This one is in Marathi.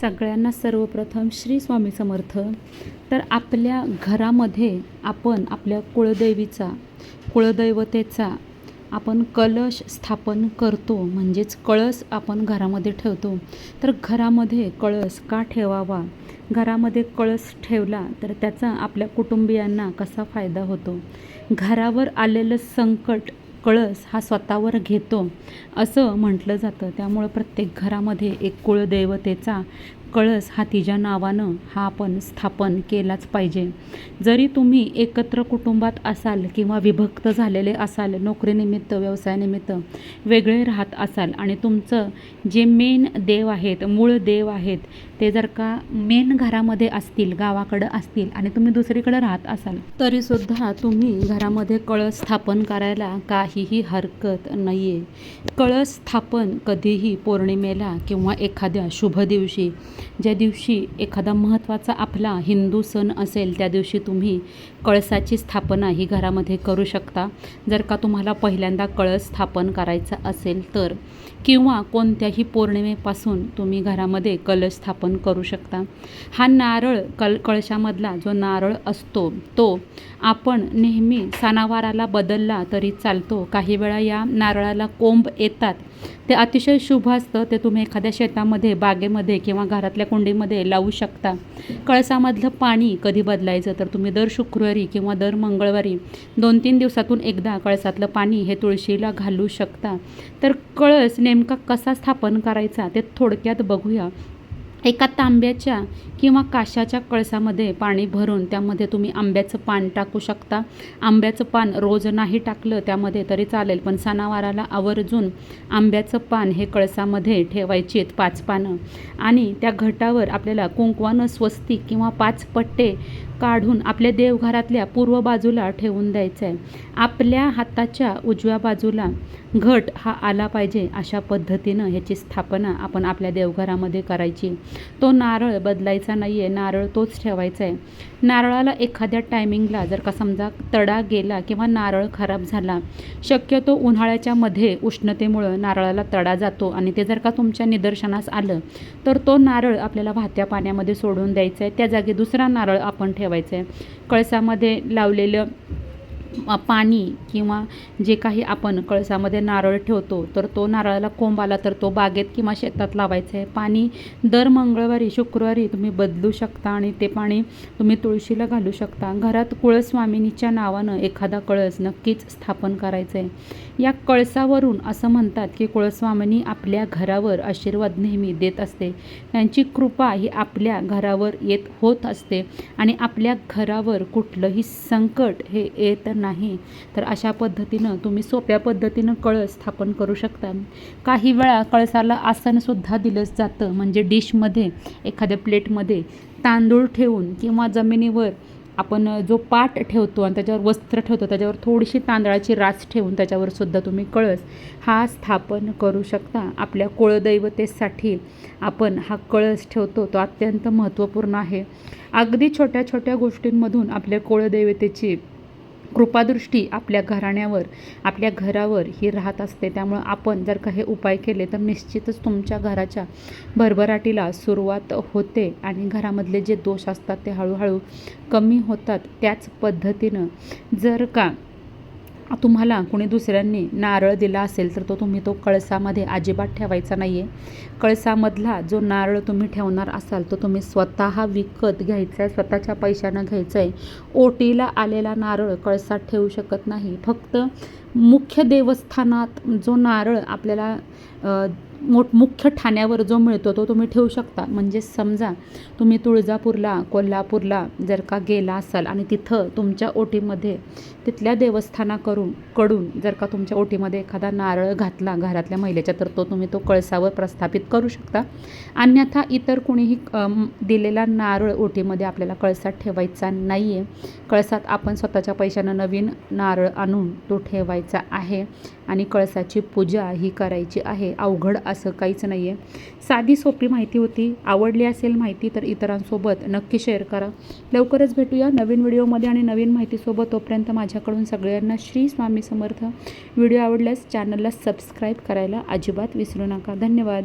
सगळ्यांना सर्वप्रथम श्री स्वामी समर्थ. तर आपल्या घरामध्ये आपण आपल्या कुळदेवीचा कुळदैवतेचा आपण कलश स्थापन करतो म्हणजेच कळस आपण घरामध्ये ठेवतो. तर घरामध्ये कळस का ठेवावा? घरामध्ये कळस ठेवला तर त्याचा आपल्या कुटुंबियांना कसा फायदा होतो? घरावर आलेलं संकट कळस हा स्वतःवर घेतो असं म्हटलं जातं. त्यामुळं प्रत्येक घरामध्ये एक कुळदेवतेचा कळस हा तिच्या नावानं हा आपण स्थापन केलाच पाहिजे. जरी तुम्ही एकत्र कुटुंबात असाल किंवा विभक्त झालेले असाल नोकरीनिमित्त व्यवसायानिमित्त वेगळे राहत असाल आणि तुमचं जे मेन देव आहेत मूळ देव आहेत ते जर का मेन घरामध्ये असतील गावाकडं असतील आणि तुम्ही दुसरीकडे राहत असाल तरीसुद्धा तुम्ही घरामध्ये कळस स्थापन करायला काहीही हरकत नाही आहे कळस स्थापन कधीही पौर्णिमेला किंवा एखाद्या शुभ दिवशी ज्या दिवशी एखादा महत्त्वाचा आपला हिंदू सण असेल त्या दिवशी तुम्ही कळसाची स्थापना ही घरामध्ये करू शकता. जर का तुम्हाला पहिल्यांदा कळस स्थापन करायचा असेल तर किंवा कोणत्याही पौर्णिमेपासून तुम्ही घरामध्ये कलश स्थापन करू शकता. हा नारळ कल कळशामधला जो नारळ असतो तो आपण नेहमी सणावाराला बदलला तरी चालतो. काही वेळा या नारळाला कोंब येतात. ते अतिशय शुभ असतं. ते तुम्ही एखाद्या शेतामध्ये बागेमध्ये किंवा घरातल्या कुंडीमध्ये लावू शकता. कळसामधलं पाणी कधी बदलायचं? तर तुम्ही दर शुक्रवारी किंवा दर मंगळवारी दोन तीन दिवसातून एकदा कळसातलं पाणी हे तुळशीला घालू शकता. तर कळस नेमका कसा स्थापन करायचा ते थोडक्यात बघूया. एका तांब्याच्या किंवा काशाच्या कळसामध्ये पाणी भरून त्यामध्ये तुम्ही आंब्याचं पान टाकू शकता. आंब्याचं पान रोज नाही टाकलं त्यामध्ये तरी चालेल पण सणावाराला आवर्जून आंब्याचं पान हे कळसामध्ये ठेवायची आहेत पाच पानं. आणि त्या घटावर आपल्याला कुंकवानं स्वस्तिक किंवा पाच पट्टे काढून आपल्या देवघरातल्या पूर्व बाजूला ठेवून द्यायचं आहे आपल्या हाताच्या उजव्या बाजूला घट हा आला पाहिजे अशा पद्धतीनं ह्याची स्थापना आपण आपल्या देवघरामध्ये करायची. तो नारळ बदलायचा नाही आहे नारळ तोच ठेवायचा आहे नारळाला एखाद्या टायमिंगला जर का समजा तडा गेला किंवा नारळ खराब झाला शक्यतो उन्हाळ्याच्या मध्ये उष्णतेमुळं नारळाला तडा जातो आणि ते जर का तुमच्या निदर्शनास आलं तर तो नारळ आपल्याला वाहत्या पाण्यामध्ये सोडून द्यायचा आहे त्या जागी दुसरा नारळ आपण ठेवायचा आहे कळसामध्ये लावलेलं पाणी किंवा जे काही आपण कळसामध्ये नारळ ठेवतो तर तो नारळाला कोंब आला तर तो बागेत किंवा शेतात लावायचं आहे. पाणी दर मंगळवारी शुक्रवारी तुम्ही बदलू शकता आणि ते पाणी तुम्ही तुळशीला घालू शकता. घरात कुळस्वामिनीच्या नावानं एखादा कळस नक्कीच स्थापन करायचं आहे. या कळसावरून असं म्हणतात की कुळस्वामिनी आपल्या घरावर आशीर्वाद नेहमी देत असते. त्यांची कृपा ही आपल्या घरावर येत होत असते आणि आपल्या घरावर कुठलंही संकट हे येत नाही तर अशा पद्धतीनं तुम्ही सोप्या पद्धतीनं कळस स्थापन करू शकता. काही वेळा कळसाला आसनसुद्धा दिलं जातं म्हणजे डिशमध्ये एखाद्या प्लेटमध्ये तांदूळ ठेवून किंवा जमिनीवर आपण जो पाट ठेवतो आणि त्याच्यावर वस्त्र ठेवतो त्याच्यावर थोडीशी तांदळाची रास ठेवून त्याच्यावर सुद्धा तुम्ही कळस हा स्थापन करू शकता. आपल्या कुळदैवतेसाठी आपण हा कळस ठेवतो तो अत्यंत महत्त्वपूर्ण आहे. अगदी छोट्या छोट्या गोष्टींमधून आपल्या कुळदैवतेची कृपादृष्टी आपल्या घराण्यावर आपल्या घरावर ही राहत असते. त्यामुळं आपण जर का हे उपाय केले तर निश्चितच तुमच्या घराच्या भरभराटीला सुरुवात होते आणि घरामधले जे दोष असतात ते हळूहळू कमी होतात. त्याच पद्धतीनं जर का तुम्हाला कुणी दुसऱ्यांनी नारळ दिला असेल तर तो तुम्ही तो कळसामध्ये अजिबात ठेवायचा नाही आहे कळसामधला जो नारळ तुम्ही ठेवणार असाल तो तुम्ही स्वतः विकत घ्यायचा आहे स्वतःच्या पैशानं घ्यायचं आहे ओटीला आलेला नारळ कळसात ठेवू शकत नाही. फक्त मुख्य देवस्थानात जो नारळ आपल्याला मोठ मुख्य ठाण्यावर जो मिळतो तो तुम्ही ठेवू शकता. म्हणजे समजा तुम्ही तुळजापूरला कोल्हापूरला जर का गेला असाल आणि तिथं तुमच्या ओटीमध्ये तिथल्या देवस्थानाकडून कडून जर का तुमच्या ओटीमध्ये एखादा नारळ घातला घरातल्या महिलेच्या तर तो तुम्ही तो कळसावर प्रस्थापित करू शकता. अन्यथा इतर कुणीही दिलेला नारळ ओटीमध्ये आपल्याला कळसात ठेवायचा नाही आहे कळसात आपण स्वतःच्या पैशानं नवीन नारळ आणून तो ठेवायचा आहे. आणि कळसाची पूजा ही करायची आहे. अवघड असं काहीच नाही आहे साधी सोपी माहिती होती. आवडली असेल माहिती तर इतरांसोबत नक्की शेअर करा. लवकरच भेटूया नवीन व्हिडिओमध्ये आणि नवीन माहितीसोबत. तोपर्यंत माझ्याकडून सगळ्यांना श्री स्वामी समर्थ. व्हिडिओ आवडल्यास चॅनलला सबस्क्राईब करायला अजिबात विसरू नका. धन्यवाद.